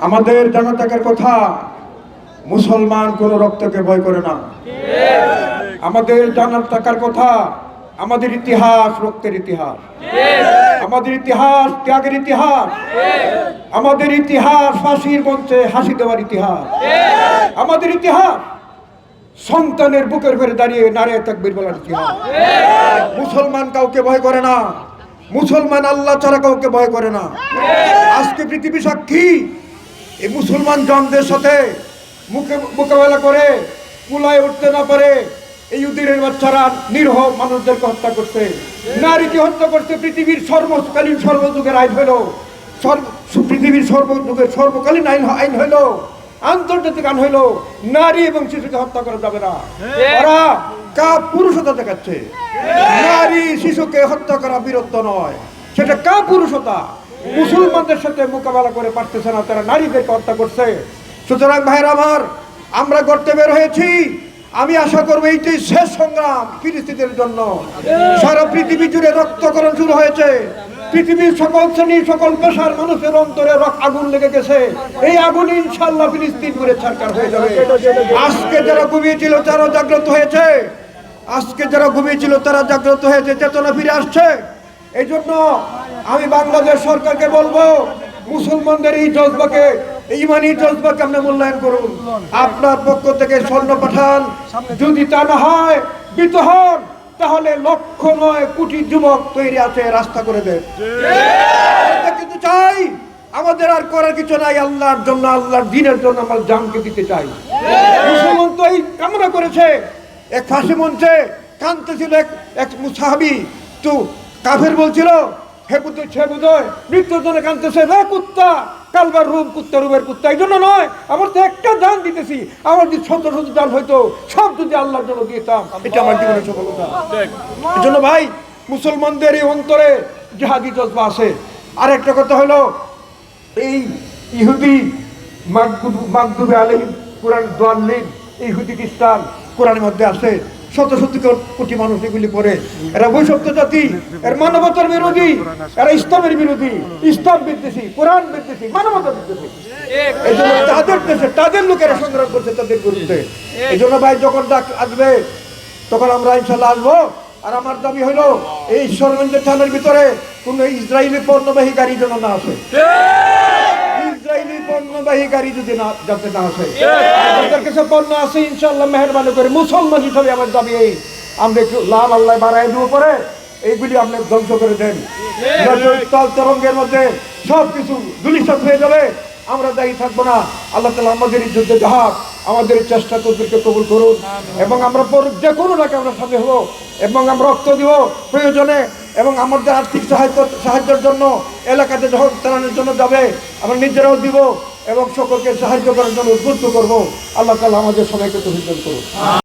আমাদের জানা থাকার কথা মুসলমান কোন রক্তকে ভয় করে না। আমাদের জানার থাকার কথা আমাদের ইতিহাস রক্তের ইতিহাস। আমাদের ইতিহাস ত্যাগের ইতিহাস। আমাদের ইতিহাস ফাঁসির মঞ্চে হাসি দেওয়ার ইতিহাস। আমাদের ইতিহাস সন্তানের বুকের ঘরে দাঁড়িয়ে নারে তাকবীর বলার ইতিহাস। মুসলমান কাউকে ভয় করে না। মুসলমান আল্লাহ ছাড়া কাউকে ভয় করে না। আজকে পৃথিবী সাক্ষী এই মুসলমান জনদের সাথে মুখে মোকাবেলা করে কুলায় উঠতে না পারে এই উদিরের বাচ্চারা নিরহ মানুষদেরকে হত্যা করছে। নারীকে হত্যা করছে, পৃথিবীর সর্বকালীন সর্বযুগের আইন হলো, সর্ব, পৃথিবীর সর্বযুগের সর্বকালীন আইন আইন হইল আন্তর্জাতিক আইন হইল নারী এবং শিশুকে হত্যা করা যাবে না। ওরা কা পুরুষতা দেখাচ্ছে। নারী শিশুকে হত্যা করা বীরত্ব নয়। সেটা কা পুরুষতা মুসলমানদের সাথে মোকাবেলা করে পারতেছে না, তারা নারীদেরকে হত্যা করছে। সুতরাং ভাইয়ের আমার, আমরা করতে বের হয়েছি। আমি আশা করব এইটাই শেষ সংগ্রাম ফিলিস্তিনের জন্য। সারা পৃথিবী জুড়ে রক্তকরণ শুরু হয়েছে। পৃথিবীর সকল শ্রেণি সকল পেশার মানুষের অন্তরে আগুন লেগে গেছে। এই আগুন ইনশাল্লাহ ফিলিস্তিন করে ছাড়কার হয়ে যাবে। আজকে যারা ঘুমিয়েছিল তারা জাগ্রত হয়েছে। আজকে যারা ঘুমিয়েছিল, তারা জাগ্রত হয়েছে, চেতনা ফিরে আসছে। এই জন্য আমি বাংলাদেশ সরকারকে বলব, মুসলমানদের এই জজবাকে ইমানি জজবাকে আপনি মূল্যায়ন করুন। আপনার পক্ষ থেকে স্বর্ণ পাঠান। যদি তা না হয় বিত হন। তাহলে লক্ষ নয় কোটি যুবক তৈরি আছে, রাস্তা করে দেন। কিন্তু চাই, আমাদের আর করার কিছু নাই, আল্লাহর জন্য, আল্লাহর দিনের জন্য আমার জানকে দিতে চাই। মুসলমান তো এই কামনা করেছে। এক ফাঁসি মঞ্চে কাঁদতেছিল এক এক সাহাবি তো কাফের বলছিল হে বুদ্ধ হে বুধয় মৃত্যুর জন্য কাঁদতেছে রে কুত্তা। কালবার রূপ কুত্তা রূপের কুত্তা এই জন্য নয় আমার তো একটা জান দিতেছি। আমার যদি শত শত জান হইতো সব যদি আল্লাহর জন্য দিতাম। এটা আমার জীবনের সফলতা। এই জন্য ভাই মুসলমানদের এই অন্তরে জাহাদি জজবা আছে। আর একটা কথা হলো এই ইহুদি মাকদুবে আলহিম কোরআন দোয়াল্লিন ইহুদি খ্রিস্টান কোরআনের মধ্যে আছে। শত শত কোটি মানুষ এগুলি পড়ে। এরা বৈষম্য জাতি, এর মানবতার বিরোধী, এরা ইসলামের বিরোধী। ইসলাম বিদ্বেষী, কোরআন বিদ্বেষী, মানবতা বিদ্বেষী। তাদের দেশে, তাদের লোকেরা করছে তাদের যখন আসবে, তখন আমরা আর আমার দাবি এই ঈশ্বরগঞ্জের ভিতরে কোন ইসরায়েলি পণ্যবাহী গাড়ি যেন না আসে। ইসরায়েলি পণ্যবাহী গাড়ি যদি না যাতে না আসে। আমাদের কাছে পণ্য আছে ইনশাল্লাহ মেহরবানি করে মুসলমান হিসাবে আমার দাবি এই। আমরা একটু লাল আল্লাহ বাড়াই দিব পরে এইগুলি আপনি ধ্বংস করে দেন। তল তরঙ্গের মধ্যে সব কিছু দুলিশাত হয়ে যাবে। আমরা দায়ী থাকব না। আল্লাহ তালা আমাদের এই যুদ্ধে জাহাজ আমাদের চেষ্টা তোদেরকে কবুল করুন। এবং আমরা যে কোনো টাকা আমরা সাথে হব। এবং আমরা রক্ত দিব। প্রয়োজনে এবং আমাদের আর্থিক সাহায্য, সাহায্যের জন্য, এলাকাতে যখন চালানোর জন্য যাবে, আমরা নিজেরাও দিব এবং সকলকে সাহায্য করার জন্য উদ্বুদ্ধ করব। আল্লাহ তালা আমাদের সবাইকে তো করুন